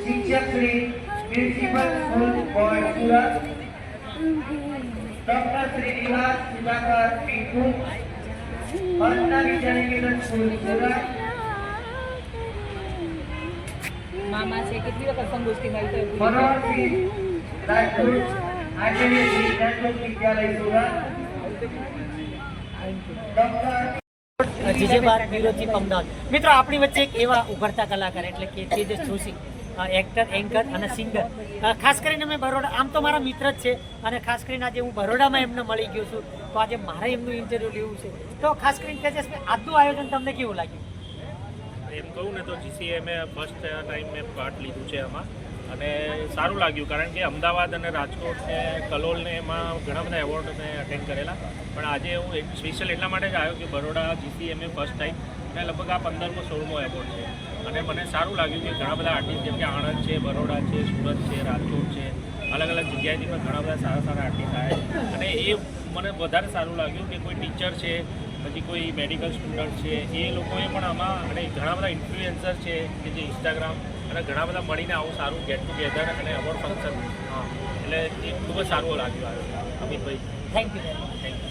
શિક્ષક Shri principal school board Surat doctor Shri Nivas Sudhakar Pinku પંચના વિદ્યાનિકેતન school Surat મામા છે કેટલી વખત સંગોષ્ઠીમાં આવી તો મનોહરસિંહ રાજપૂત આચાર્ય શ્રી જ્ઞાનયોગ વિદ્યાલય સુરત ડોક્ટર જીજે બાર બ્યુરો ચીફ અમદાવાદ મિત્રો, આપણી વચ્ચે એક એવા ઉભરતા કલાકાર એટલે કે તેજસ જોશી એક્ટર એન્કર અને સિંગર ખાસ કરીને મેં બરોડા આમ તો મારા મિત્ર જ છે અને ખાસ કરીને આજે હું બરોડામાં એમને મળી ગયો છું. તો આજે મારે એમનું ઇન્ટરવ્યૂ લેવું છે. તો ખાસ કરીને તેજસ આજનું આયોજન તમને કેવું લાગ્યું? એમ કહું ને તો જીસીએ મેં ફર્સ્ટ ટાઈમ મેં પાર્ટ લીધું છે આમાં. અને સારું લાગ્યું, કારણ કે અમદાવાદ અને રાજકોટ ને કલોલ ને એમાં ઘણા બધા એવોર્ડ મેં અટેન્ડ કરેલા. પણ આજે હું એક સ્પેશિયલ એટલા માટે જ આવ્યો કે બરોડા જીસીએમએ ફર્સ્ટ ટાઈમ અને લગભગ આ પંદરમો, સોળમો એવોર્ડ છે. અને મને સારું લાગ્યું કે ઘણા બધા આર્ટિસ્ટ જેમ કે આણંદ છે, બરોડા છે, સુરત છે, રાજકોટ છે અલગ અલગ જગ્યાએથી પણ ઘણા બધા સારા સારા આર્ટિસ્ટ આવ્યા અને એ મને વધારે સારું લાગ્યું કે કોઈ ટીચર છે, પછી કોઈ મેડિકલ સ્ટુડન્ટ છે, એ લોકોએ પણ આમાં, અને ઘણા બધા ઇન્ફ્લુએન્સર છે, કે જે ઇન્સ્ટાગ્રામ અને ઘણા બધા મળીને આવું સારું ગેટ ટુગેધર અને એવોર્ડ ફંક્શન હા. એટલે એ ખૂબ જ સારું લાગ્યું આવ્યું Amitbhai. Thank you thank you